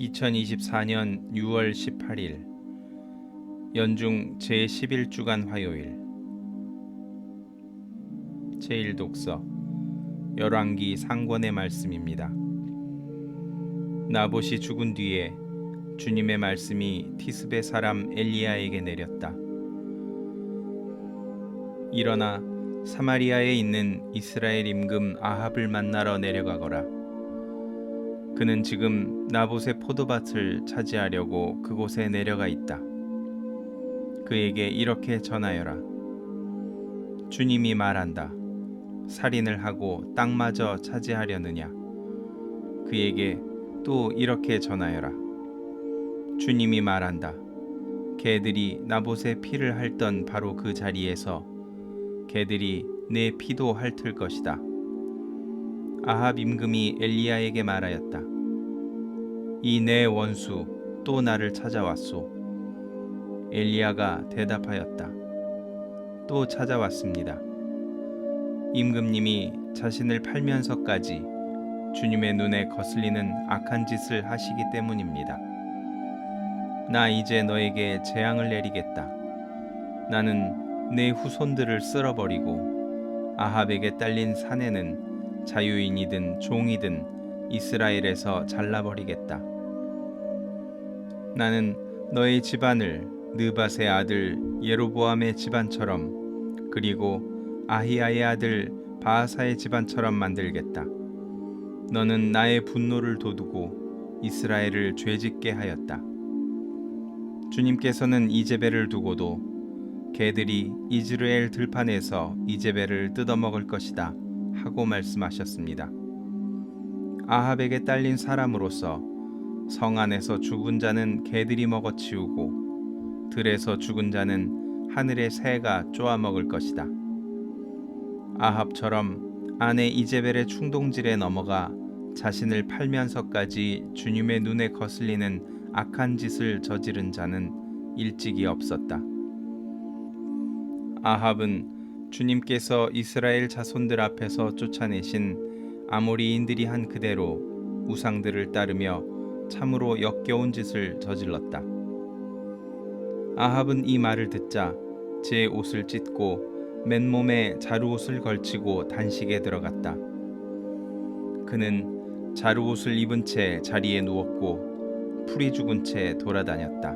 2024년 6월 18일 연중 제11주간 화요일 제1독서 열왕기 상권의 말씀입니다. 나봇이 죽은 뒤에 주님의 말씀이 티스베 사람 엘리야에게 내렸다. 일어나 사마리아에 있는 이스라엘 임금 아합을 만나러 내려가거라. 그는 지금 나봇의 포도밭을 차지하려고 그곳에 내려가 있다. 그에게 이렇게 전하여라. 주님이 말한다. 살인을 하고 땅마저 차지하려느냐? 그에게 또 이렇게 전하여라. 주님이 말한다. 개들이 나봇의 피를 핥던 바로 그 자리에서 개들이 내 피도 핥을 것이다. 아합 임금이 엘리야에게 말하였다. 이 내 원수 또 나를 찾아왔소. 엘리야가 대답하였다. 또 찾아왔습니다. 임금님이 자신을 팔면서까지 주님의 눈에 거슬리는 악한 짓을 하시기 때문입니다. 나 이제 너에게 재앙을 내리겠다. 나는 내 후손들을 쓸어버리고 아합에게 딸린 사내는 자유인이든 종이든 이스라엘에서 잘라버리겠다. 나는 너의 집안을 느밧의 아들 예로보암의 집안처럼 그리고 아히야의 아들 바하사의 집안처럼 만들겠다. 너는 나의 분노를 돋우고 이스라엘을 죄짓게 하였다. 주님께서는 이제벨을 두고도 개들이 이즈라엘 들판에서 이제벨을 뜯어먹을 것이다 하고 말씀하셨습니다. 아합에게 딸린 사람으로서 성 안에서 죽은 자는 개들이 먹어 치우고 들에서 죽은 자는 하늘의 새가 쪼아 먹을 것이다. 아합처럼 아내 이제벨의 충동질에 넘어가 자신을 팔면서까지 주님의 눈에 거슬리는 악한 짓을 저지른 자는 일찍이 없었다. 아합은 주님께서 이스라엘 자손들 앞에서 쫓아내신 아모리인들이 한 그대로 우상들을 따르며 참으로 역겨운 짓을 저질렀다. 아합은 이 말을 듣자 제 옷을 찢고 맨몸에 자루옷을 걸치고 단식에 들어갔다. 그는 자루옷을 입은 채 자리에 누웠고 풀이 죽은 채 돌아다녔다.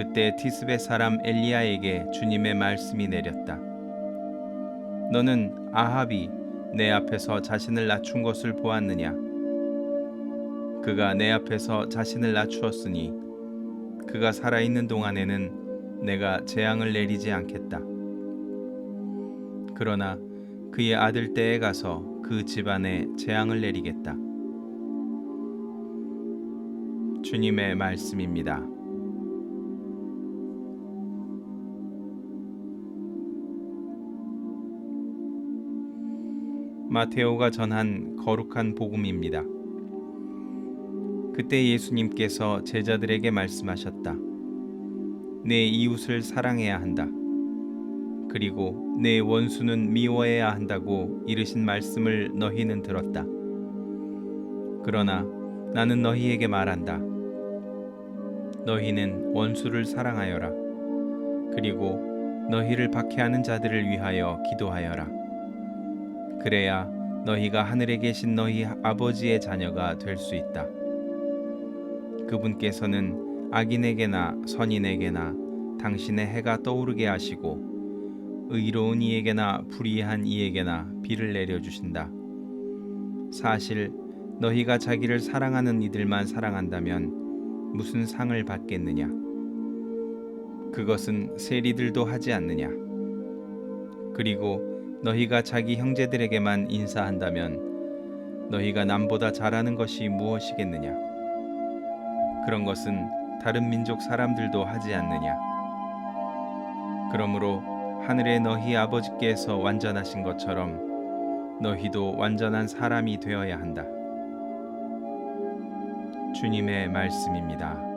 그때 티스베 사람 엘리야에게 주님의 말씀이 내렸다. 너는 아합이 내 앞에서 자신을 낮춘 것을 보았느냐? 그가 내 앞에서 자신을 낮추었으니 그가 살아있는 동안에는 내가 재앙을 내리지 않겠다. 그러나 그의 아들 때에 가서 그 집안에 재앙을 내리겠다. 주님의 말씀입니다. 마테오가 전한 거룩한 복음입니다. 그때 예수님께서 제자들에게 말씀하셨다. 내 이웃을 사랑해야 한다. 그리고 내 원수는 미워해야 한다고 이르신 말씀을 너희는 들었다. 그러나 나는 너희에게 말한다. 너희는 원수를 사랑하여라. 그리고 너희를 박해하는 자들을 위하여 기도하여라. 그래야 너희가 하늘에 계신 너희 아버지의 자녀가 될 수 있다. 그분께서는 악인에게나 선인에게나 당신의 해가 떠오르게 하시고 의로운 이에게나 불의한 이에게나 비를 내려 주신다. 사실 너희가 자기를 사랑하는 이들만 사랑한다면 무슨 상을 받겠느냐? 그것은 세리들도 하지 않느냐? 그리고 너희가 자기 형제들에게만 인사한다면 너희가 남보다 잘하는 것이 무엇이겠느냐? 그런 것은 다른 민족 사람들도 하지 않느냐? 그러므로 하늘의 너희 아버지께서 완전하신 것처럼 너희도 완전한 사람이 되어야 한다. 주님의 말씀입니다.